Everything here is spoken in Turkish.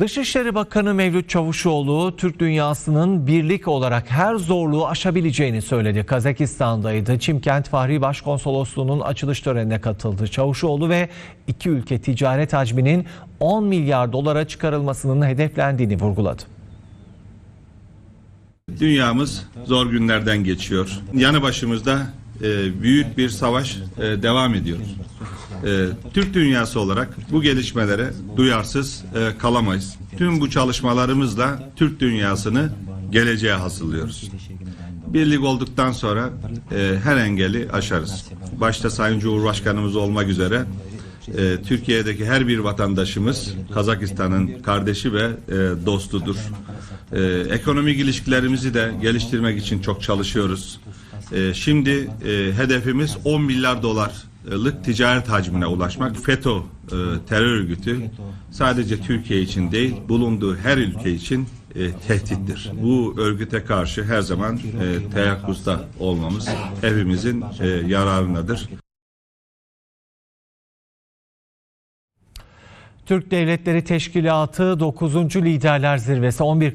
Dışişleri Bakanı Mevlüt Çavuşoğlu, Türk dünyasının birlik olarak her zorluğu aşabileceğini söyledi. Kazakistan'daydı. Çimkent Fahri Başkonsolosluğu'nun açılış törenine katıldı. Çavuşoğlu ve iki ülke ticaret hacminin 10 milyar dolara çıkarılmasının hedeflendiğini vurguladı. Dünyamız zor günlerden geçiyor. Yanı başımızda e, büyük bir savaş e, devam ediyor. E, Türk dünyası olarak bu gelişmelere duyarsız e, kalamayız. Tüm bu çalışmalarımızla Türk dünyasını geleceğe hazırlıyoruz. Birlik olduktan sonra e, her engeli aşarız. Başta Sayın Cumhurbaşkanımız olmak üzere e, Türkiye'deki her bir vatandaşımız Kazakistan'ın kardeşi ve e, dostudur. E, ekonomik ilişkilerimizi de geliştirmek için çok çalışıyoruz. E, şimdi e, hedefimiz 10 milyar dolarlık ticaret hacmine ulaşmak. FETÖ e, terör örgütü sadece Türkiye için değil, bulunduğu her ülke için e, tehdittir. Bu örgüte karşı her zaman e, teyakkuzda olmamız hepimizin e, yararınadır. Türk Devletleri Teşkilatı 9. Liderler Zirvesi 11